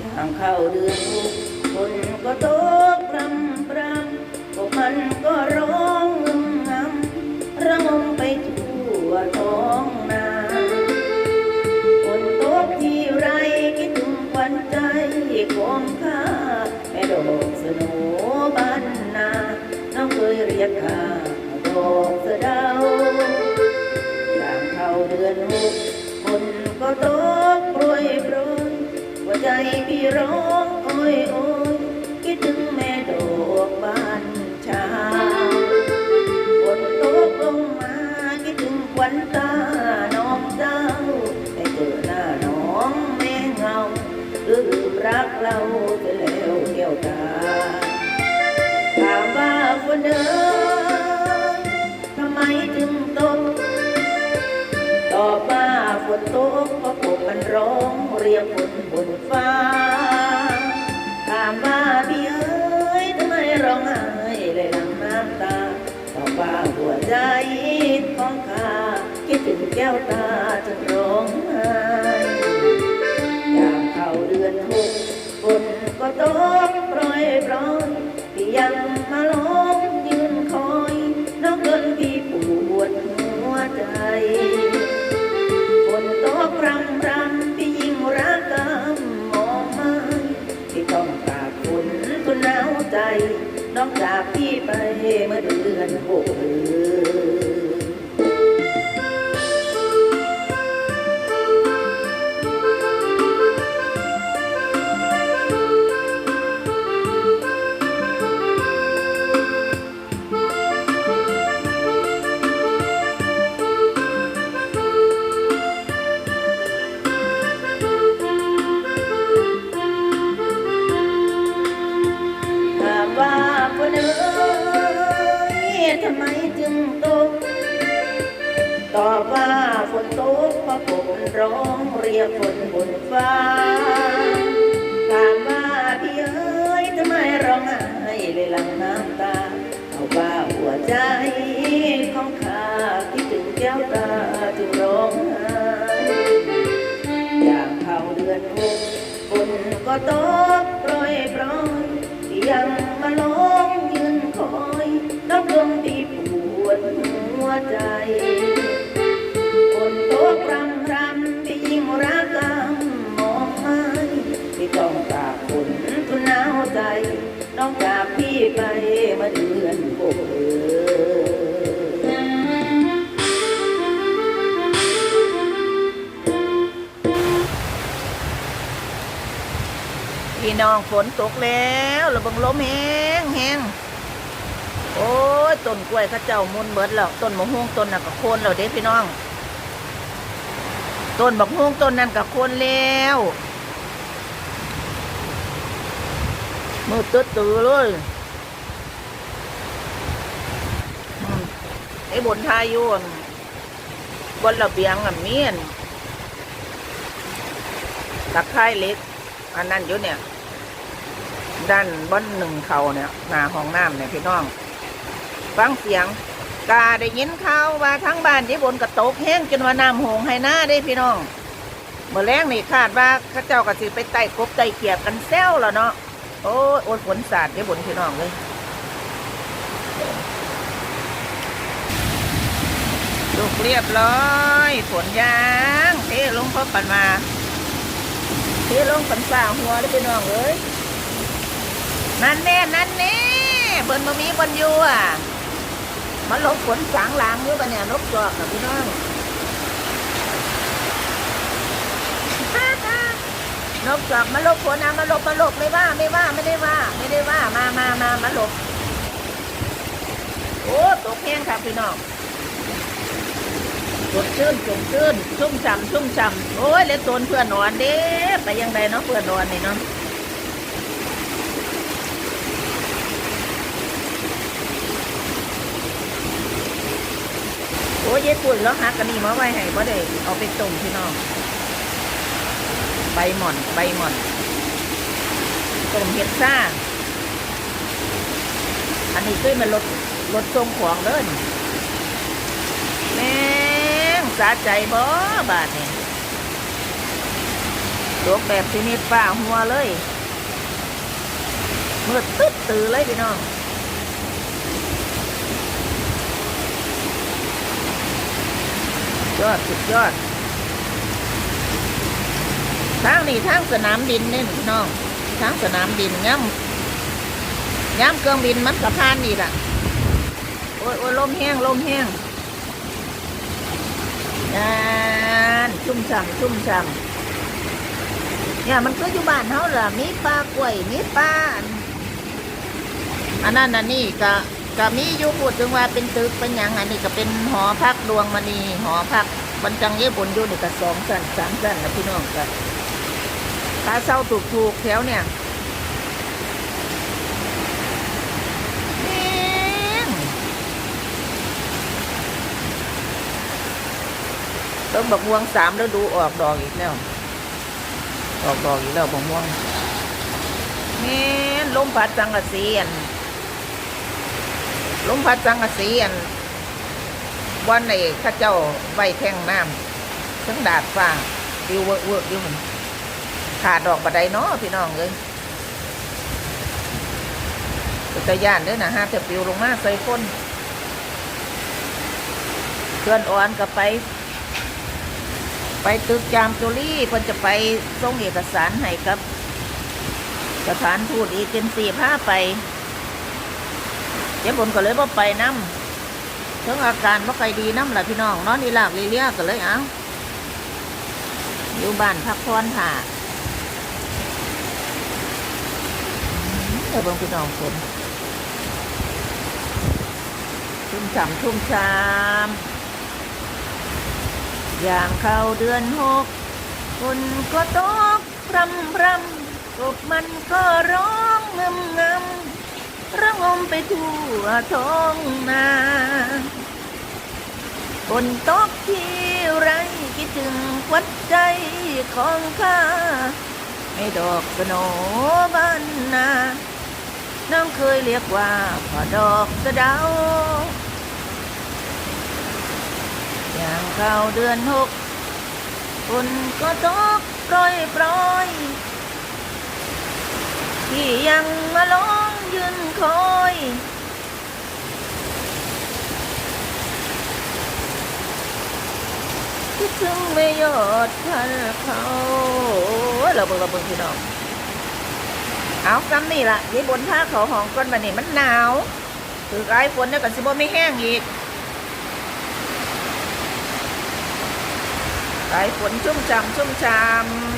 ยางเข้าเดือนหกฝนก็ตกพรำพรำพวกมันก็ร้องงึมงำระงมไปทั่วท้องนาฝนตกที่ไรคิดถึงควันใจของข้าแม่ดอกสโนบ้านนาน้องเคยเรียกข้า พี่ร้องโอ้ยโอ้ยคิดถึงแม่ดอกบ้านชาวฝนตกลงมาคิดถึงควันตาน้องเจ้าแต่เจอหน้าน้องแม่เงาลืมรักเราไปแล้วเกี่ยวตาถามว่าฝนเดินทำไมถึงตกตอบว่าฝนตกเพราะผมมันร้องเรียกฝน บนฟ้าถามว่าพี่เอ้ยทำไมร้องไห้เลยหลังน้ำตาตอบว่าหัวใจของข้าคิดถึงแก้วตาจนร้องไห้ยามเข้าเดือนหกฝนก็ตก ก็นหนาวใจ น้องจากพี่ไปเมื่อเดือนหกเดือน เอ๋ยทำไมจึงตกตอบว่าฝนตกเพราะฝนร้องเรียกฝนบนฟ้าถามว่าพี่เอ๋ยทำไมร้องไห้เลยหลังน้ำตาเอาว่าหัวใจของข้าคิดถึงแก้วตาจึงร้องไห้อยางเข้าเดือนหกฝนก็ตก น้องฝนตกแล้วระเบังลมแห้งแห้งโอ้ยต้นกล้วยข้าเจ้ามุนเบิดแล้วต้นมะฮวงต้นน่ะก็โคนแล้วเด้พี่น้องต้นบักฮวงต้นนั้นก็โคนแล้วมือตื้อตื้อเลยไอ้บนทายยวนบนระเบียงอะเมียนตะไคร้เล็กอันนั้นอยู่เนี่ย ด้านบนหนึ่งเขาเนี่ยหน้าห้องน้ำเนี่ยพี่น้อง ฟังเสียงกาได้ยินข่าวว่าทั้งบ้านญี่ปุ่นกระตกแห้งจนว่าน้ำหงให้หน้าได้พี่น้องเมื่อแรงนี่คาดว่าข้าเจ้าก็สิไปไต่กบไต่เกียบกันแซวแล้วเนาะโอ้ยโอ้ฝนสาดญี่ปุ่นพี่น้องเลยลูกเรียบร้อยฝนยางเทลงพอปันมาเทลงปันสาหัวเลยพี่น้องเอ้ย นั่นแน่นั่นแน่เบิ่นมามีบนอยู่อะมันลบฝนสางหลางอยู่ปะเนี่ยนกจอกกับพี่น้องนกจอกมาลบฝนนะมาลบมาลบไม่ว่าไม่ว่าไม่ได้ว่า ไม่ได้ว่ามามามามาลบโอ้ตกแห้งครับพี่น้องสดชื่นจมชื่นชุ่มฉ่ำชุ่มฉ่ำโอ้ยเล่นตนเพื่อนนอนเด้ไปยังไงเนาะเพื่อนนอนนี่เนาะ โอ้ยเย็ดปุ่นแล้วหักกันนี่มาไว้ให้บ่ได้เอาไปต้มพี่น้องใบหม่อนใบหม่อนต้มเห็ดซ่าอันนี้คือมันลดลดทรงของเด้นแม่งสาใจบ่บาทนี่ตกแบบชนิดป่าหัวเลยมืดตึ๊ดตือเลยพี่น้อง อด สุดยอด ทางนี้ทางสนามบินนี่พี่น้องทางสนามบินย่ำย่ำเครื่องบินมันสะพานนี่แหละโอ้ยโอ้ยลมแห้งลมแห้งนานชุ่มฉ่ำชุ่มฉ่ำเนี่ยมันก็อยู่บ้านเฮาล่ะมีปลากล้วยมีปลาอันอันนั้นอันนี้ก็ ก็มีอยู่พูดถึงว่าเป็นตึกเป็นหยังอันนี้ก็เป็นหอพักดวงมณีหอพักบรรจังเย่บนอยู่นี่ก็สองสั้นสามสั้นนะพี่น้องก็ตาเศร้าถูกถูกแถวเนี่ยต้นบักม่วงสามแล้วดูออกดอกอีกแล้ว ออกดอกอีกแล้วบักม่วงแม่ลมพัดจังกะสีอัน ลมพัดจังกะสีอันวันไหนข้าเจ้าไว้แท่งน้ำทั้งดาดฟ้าดิวเวิร์กเวิร์กอยู่มันขาดดอกบัดไดเนาะพี่น้องเลยแต่ย่านเด้อนะฮะแต่ปลิวลงมาใส่คนเพื่อนอ่อนก็ไป ไปตึกจามจุรีเพิ่นจะไปส่งเอกสารให้กับ สถานทูตอีเจนซี่พาไป จ้าบนก็เลยว่าไปน้ำถึงอาการว่าใครดีน้ำล่ะพี่น้องนอนนี่ลากลีเลียก็เลยเอาอยู่บ้านพักผ่อนถ่าเดี๋ยวเบิ่งพี่น้องฝนชุ่มฉ่ำชุ่มฉ่ำอย่างเข้าเดือนหกฝนก็ตกรำรำกบมันก็ร้องงำงำ ระงมไปทั่วท้องนาฝนตกที่ไรคิดถึงวัดใจของข้าให้ดอกสโนบ้านนาน้องเคยเรียกว่าพ่อดอกสะเดาอย่างเข้าเดือนหกฝนก็ตกโปรยโปรยที่ยังมาลอ ยืนคอยคิดถึงไม่ยอดทันเขาโอ้ยเราเบิ่งเราเบิ่งพี่น้อง เอาซ้ำนี่ล่ะยี่บนผ้าเขาห้องก้นบันนี่มันหนาวถือไอ้ฝนเนี่ยกันสิบ่ไม่แห้งอีกสายฝนชุ่มฉ่ำชุ่มฉ่ำ